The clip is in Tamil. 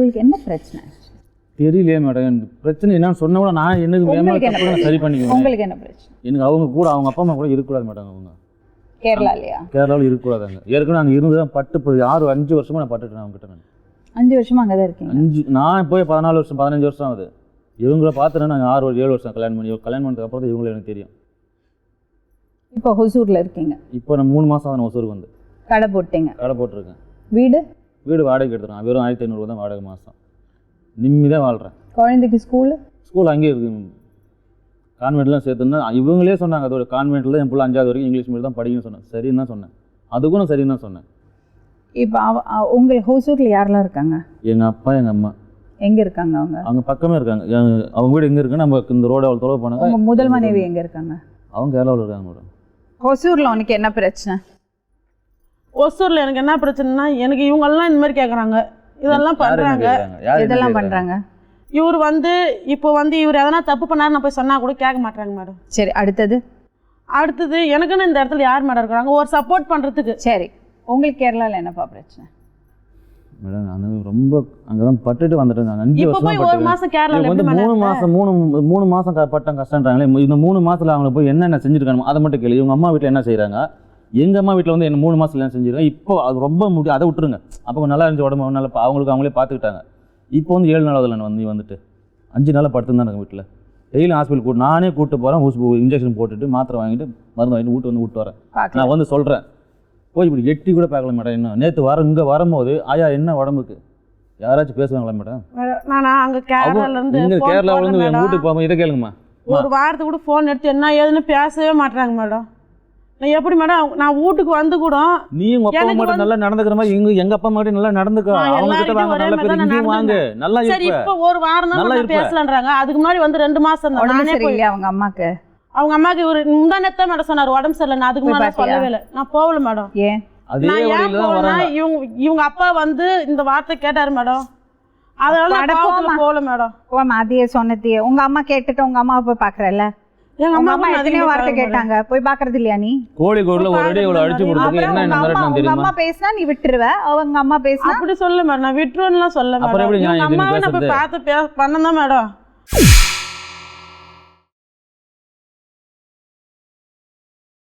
இவளுக்கு என்ன பிரச்சனை? தெரியலையே மேடம் எனக்கு பிரச்சனை என்னன்னு சொன்ன கூட நான் எனக்கு நான் சரி பண்ணிக்குவேன். உங்களுக்கு என்ன பிரச்சனை? எனக்கு அவங்க கூட அவங்க அப்பா அம்மா கூட இருக்கக்கூடாது மேடம் அவங்க. கேரளாலையா கேரளாவில் இருக்கக்கூடாது அங்கே. ஏற்கனவே அங்கே இருந்து தான் பட்டு இப்போ ஆறு அஞ்சு வருஷமா நான் பட்டுட்டேன் அவங்க கிட்ட நான். அஞ்சு வருஷமா அங்கே தான் இருக்கீங்க? அஞ்சு நான் போய் பதினாலு வருஷம் பதினஞ்சு வருஷம் ஆகுது. இவங்கள பார்த்துட்டு நாங்கள் ஆறு ஏழு வருஷம் கல்யாணம் பண்ணி கல்யாணம் பண்ணதுக்கு அப்புறம் தான் இவங்களை எனக்கு தெரியும். இப்போ ஹொசூர்ல இருக்கீங்க. இப்போ நான் மூணு மாதம் நான் ஒசூருக்கு வந்து. கடை போட்டீங்க. கடை போட்டிருக்கேன். வீடு? வீடு வாடகைக்கு எடுத்துருக்கேன் வெறும் ஆயிரத்தி ஐநூறுரூவா தான் வாடகை மாதம் நிம்மதியாக வாழ்கிறேன் குழந்தைக்கு ஸ்கூலு ஸ்கூல் அங்கேயே இருக்கு. கான்வெண்ட்லாம் சேர்த்துன்னா இவங்களே சொன்னாங்க. அதோட கான்வெண்ட்டில் என் பிள்ளை அஞ்சாவது வரைக்கும் இங்கிலீஷ் மீடியம் தான் படிக்கணும்னு சொன்னேன். சரின்னு தான் சொன்னேன். அதுக்கும் நான் சரின்னு தான் சொன்னேன். இப்போ அவ அவ- உங்களுக்கு ஹொசூர்ல யாரெல்லாம் இருக்காங்க? எங்கள் அப்பா எங்கள் அம்மா. எங்க இருக்காங்க அவங்க? அவங்க பக்கமே இருக்காங்க. அவங்க வீடு எங்கே இருக்குன்னு நம்ம இந்த ரோடு அவ்வளோ தொலைவு போனாங்க முதல் மனைவி எங்க இருக்காங்க? அவங்க கேரளாவில் இருக்காங்க மேடம். ஹொசூர்ல உனக்கு என்ன பிரச்சனை? ஒசூரில் எனக்கு என்ன பிரச்சனைனா எனக்கு இவங்கெல்லாம் இந்த மாதிரி கேட்குறாங்க இதெல்லாம் பண்ணுறாங்க இதெல்லாம் பண்றாங்க. இவர் வந்து இப்போ வந்து இவர் எதனா தப்பு பண்ணாரு நான் போய் சொன்னால் கூட கேட்க மாட்டாங்க மேடம். சரி அடுத்தது? அடுத்தது எனக்குன்னு இந்த இடத்துல யார் மேடம் இருக்கிறாங்க? ஒரு சப்போர்ட் பண்ணுறதுக்கு சரி உங்களுக்கு கேரளால என்னப்பா பிரச்சனை? மேடம் நான் ரொம்ப அங்கே தான் பட்டுட்டு வந்துட்டேன். நான் அஞ்சு இப்போ வருஷமா போய் ஒரு. மாதம் கேரளாவில் வந்து மூணு மாதம் மூணு மூணு மாதம் பட்டம் கஷ்டன்றாங்களே இந்த மூணு மாதத்தில் அவங்கள போய் என்னென்ன செஞ்சுருக்காங்க அதை மட்டும் கேளு. இவங்க அம்மா வீட்டில் என்ன செய்கிறாங்க எங்கள் அம்மா வீட்டில் வந்து என்ன மூணு மாதத்துல என்ன செஞ்சிருக்காங்க இப்போ அது ரொம்ப முடி அதை விட்டுருங்க. அப்போ கொஞ்சம் நல்லா இருந்துச்சு உடம்பு நல்லா அவங்களுக்கு அவங்களே பார்த்துக்கிட்டாங்க இப்போ வந்து ஏழு நாளாவதுல நான் வந்து வந்துட்டு அஞ்சு நாளாக படுத்துருந்தாங்க வீட்டில் டெய்லி ஹாஸ்பிட்டல் கூட்டு நானே கூட்டு போகிறேன் ஊசி இன்ஜெக்ஷன் போட்டுட்டு மாத்திரை வாங்கிட்டு மருந்து வாங்கிட்டு வீட்டு வந்து விட்டு வரேன். நான் வந்து சொல்கிறேன் போய் இப்படி எட்டி கூட பார்க்கல மேடம் இன்னும் நேற்று வர இங்கே வரும்போது ஆயா என்ன உடம்புக்கு? யாராச்சும் பேசுவாங்களா மேடம்? இங்கே கேரளாவிலேருந்து எங்கள். வீட்டுக்கு போகும்போது இதை கேளுங்கம்மா. ஒரு வாரத்துக்கு கூட ஃபோன் எடுத்து என்ன ஏதுன்னு பேசவே மாட்றாங்க மேடம். எப்படி மேடம் நான் வீட்டுக்கு வந்து கூட நீ உங்க அப்பா வந்து- நல்லா நடந்துக்கிற மாதிரி எங்க எங்க அப்பா மட்டும் நல்லா நடந்துக்கோ. அவங்க கிட்ட வாங்க நல்ல பேர். இங்கேயும் வாங்க. நல்லா சரி இப்போ ஒரு வாரம் தான் நல்லா. பேசலன்றாங்க. அதுக்கு முன்னாடி வந்து ரெண்டு மாசம் நானே போய் அவங்க அம்மாக்கு? அவங்க அம்மாக்கு இவர் முந்தானத்தை மேடம் சொன்னார் உடம்பு சரியில்லை நான் அதுக்கு முன்னாடி? சொல்லவே இல்லை. நான் போகல மேடம் ஏன்? அதே வழியில தான் வராங்க. இவங்க இவங்க அப்பா வந்து இந்த வார்த்தை கேட்டாரு மேடம் அதனால. போகல மேடம் போமா அதையே சொன்னதையே. உங்க அம்மா கேட்டுட்டு உங்க அம்மாவை போய் பாக்குறல்ல எங்க அம்மா அம்மா எத்தனையோ வார்த்தை கேட்டாங்க. போய் பாக்குறது இல்லையா நீ கோழிக்கோடுல ஒரு அடி இவ்வளவு அடிச்சு என்ன என்ன அம்மா தெரியுமா? பேசினா நீ விட்டுருவ. அவங்க அம்மா பேசினா அப்படி சொல்ல மேடம். நான் விட்டுருவேன்லாம் சொல்ல மேடம். அம்மாவை நான் போய்? பார்த்து பே பண்ணதான் மேடம்.